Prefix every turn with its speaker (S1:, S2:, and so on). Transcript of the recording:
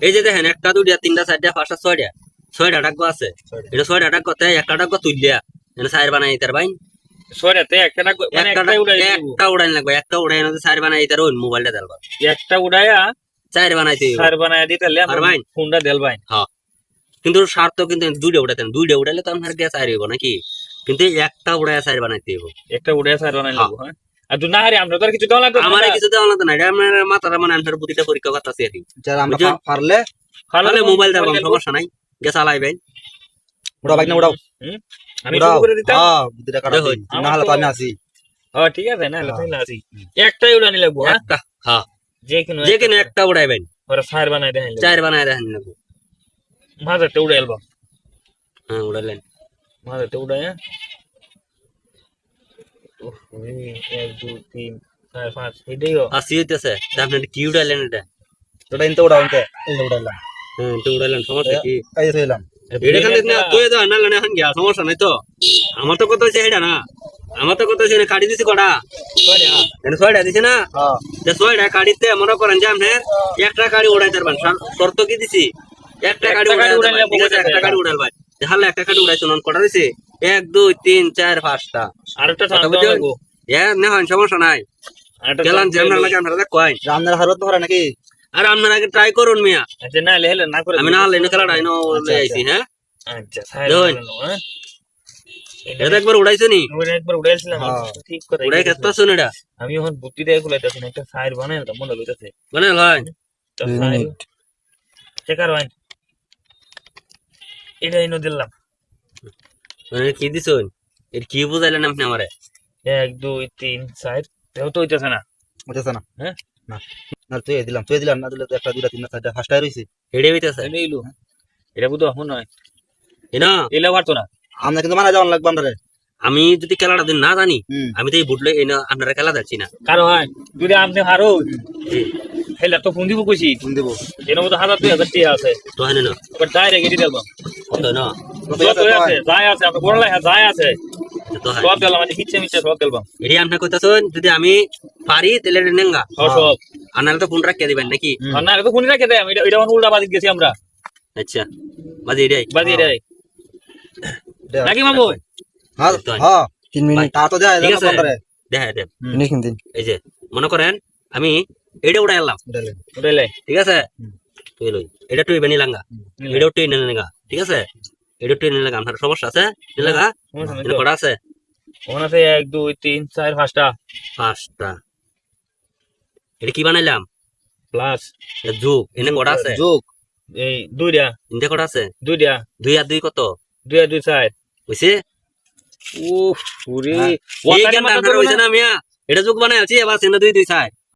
S1: এই যে দেখেন একটা দুইটা তিনটা চারটা পাঁচটা ছয়টা। ছয়টা ডাক আছে। এটা ছয়টা ডাক করতে একটা ডাক তুললিয়া এনে সাইর বানাই তার ভাই।
S2: ছয়টাতে একটা না মানে
S1: একটা
S2: উড়াই
S1: লাগবে একটা উড়াই না সাইর বানাই তার ওই মোবাইলটা দেলবা
S2: একটা উড়াইয়া। সার দিতে
S1: আর ভাই?
S2: ফোনটা দেল ভাই।
S1: কিন্তু স্বার্থ কিন্তু দুইটা উড়াইতেন দুইটা উড়াইলে তো চাইর হইব নাকি? কিন্তু একটা উড়াই সাইর বানাইতে হইব।
S2: একটা উড়াইয়া সার বানাই লাগবো হ্যাঁ। আর তুই না হারি আমরা তো আর কিছু দেওয়া লাগবে
S1: আমার কিছু দেওয়া লাগতো না। এটা আপনার মাথাটা মানে আপনার বুদ্ধিটা পরীক্ষা করতেছি আর কি।
S3: যারা আমরা
S1: বুঝছ?
S3: পারলে
S1: মোবাইল দেওয়া সমস্যা নাই। গে চালাইবেন
S3: উড়াও বাইক না উড়াও।
S2: আমি শুরু করে দিতাম।
S3: হ্যাঁ বুদ্ধিটা কাটা না হলে তো আমি আছি।
S2: ও ঠিক আছে না একটাই উড়ানি লাগবো হ্যাঁ?
S1: একটা হ্যাঁ।
S2: যে কোনো
S1: যে কিনা একটা উড়াইবেন
S2: সার বানাই দেখাইল
S1: চাইর বানাই দেখেন লাগবো।
S2: মাঝারটা উড়াই
S1: হ্যাঁ উড়াইলেন
S2: মাঝারটা উড়াই এক দুই তিন চার পাঁচ এটাই
S1: আসি হইতেছে আপনি কি উড়াইলেন এটা
S3: ওটা ইনতে উড়াও ইনতে উড়াইলাম
S1: হ্যাঁ এটা উড়াইলেন সমস্যা কি?
S3: এই যে
S1: এটা খালি না তুই তো না না এখন গিয়া সমস্যা নাই তো। আমার তো কথা হচ্ছে এটা না আমার তো কথা হচ্ছে কাটি দিছি কটা। এটা ছয়টা দিছি না?
S3: হ্যাঁ।
S1: ছয়টা কাটিতে মনে করেন যে আপনি একটা গাড়ি উড়াইতে পারবেন। শর্ত কি দিছি? একটা গাড়ি উড়াই
S2: একটা গাড়ি
S1: উড়াইতে
S2: উড়াইলে
S1: তাহলে একটা গাড়ি উড়াইছো নন কটা দিছি এক দুই তিন চার পাঁচটা।
S2: আরেকটা
S1: কথা বুঝছ?
S2: লাগবো
S1: এ না হয় সমস্যা নাই। গেলাম যে আপনার লাগে আপনারা কয়।
S3: রামদের হারত ধরে নাকি?
S1: আর আপনারা আগে ট্রাই করুন মিয়া।
S2: আচ্ছা না লেহলে না করে
S1: আমি না হলে খেলাটা আইনো আইছি হ্যাঁ?
S2: আচ্ছা সার
S1: দেখুন।
S2: বানানো, হ্যাঁ?
S1: এটা একবার উড়াইছো নি?
S2: একবার উড়াইছিলাম
S3: হ্যাঁ।
S2: ঠিক কথা
S1: উড়াই খেতে শুন এটা?
S2: আমি এখন বুদ্ধি দিয়ে গুলাইতেছি একটা সাইর বানাই না মনে লইতেছে
S1: হয়।
S2: চেকার ওয়াইন এটা ইনো দিলাম।
S1: মানে কি দিছুন এর কি বুঝাইলেন আপনি আমারে?
S2: এক দুই তিন চার। দেহ তো হইতেছে না।
S3: বুঝেছ না?
S2: হ্যাঁ?
S3: না। না তুই দিলাম তুই দিলাম না দিলে তো একটা দুইটা তিনটা চারটা রইছে।
S1: এড়ে হইতেছে।
S2: এটা ইলু এটা বুঝো এখন নয়।
S1: এনা
S2: এলে পারতো না।
S3: আমরা কিন্তু মানা যাওয়ান লাগবে আমরা।
S1: আমি যদি খেলাটা যদি না জানি আমি তো এই বুটলে এই না আপনারা খেলা যাচ্ছি না।
S2: কারও হয় যদি আপনি হারো হেলা তো ফোন দিব কইছি।
S3: ফোন দেবো।
S2: এর মধ্যে হাজার দুই হাজার টিয়া আছে।
S1: তো হয় না।
S2: ডাইরেক্ট এটি দেবো।
S1: কত না?
S2: যত আছে যাই আছে আপনি বড় লাই যাই আছে।
S1: তো হয়।
S2: সব দিলাম আমি হিচ্ছে মিচ্ছে সব দিলাম
S1: এটি আপনি কইতাছেন যদি আমি পারি তাহলে নেঙ্গা। আর নাহলে তো ফোন রাখিয়ে দিবেন নাকি?
S2: আর তো ফোনই রাখে দেয় এটা এটা উল্টা বাজি গেছি আমরা।
S1: আচ্ছা বাজি এটাই।
S2: বাজি দেয় নাকি মামু
S3: হ্যাঁ
S1: হ্যাঁ
S4: তিন মিনিট।
S3: তা তো দেয়
S1: ঠিক
S3: দেয়
S1: আছে।
S3: বন্ধরে
S1: দেখা দেখ এই যে মনে করেন আমি এটা উড়াই এলাম ঠিক আছে? তুই লই। এটা তুই বেনি লাঙ্গা। এটাও ঠিক আছে? এটা তুই নেনে লাগা আপনার সমস্যা আছে? নেলেগা এটা কটা আছে?
S2: ওখানে আছে এক দুই তিন চার পাঁচটা।
S1: পাঁচটা। এটা কি বানাইলাম?
S2: প্লাস।
S1: যোগ। এনে কটা আছে?
S3: যোগ।
S2: এই দুইটা।
S1: তিনটে কটা আছে?
S2: দুইটা।
S1: দুই আর দুই কত?
S2: দুই আর দুই চার।
S1: বুঝছে?
S2: উফ পুরি
S3: হ্যাঁ।
S1: এটা যোগ বানাই আছি এবার দুই দুই চাই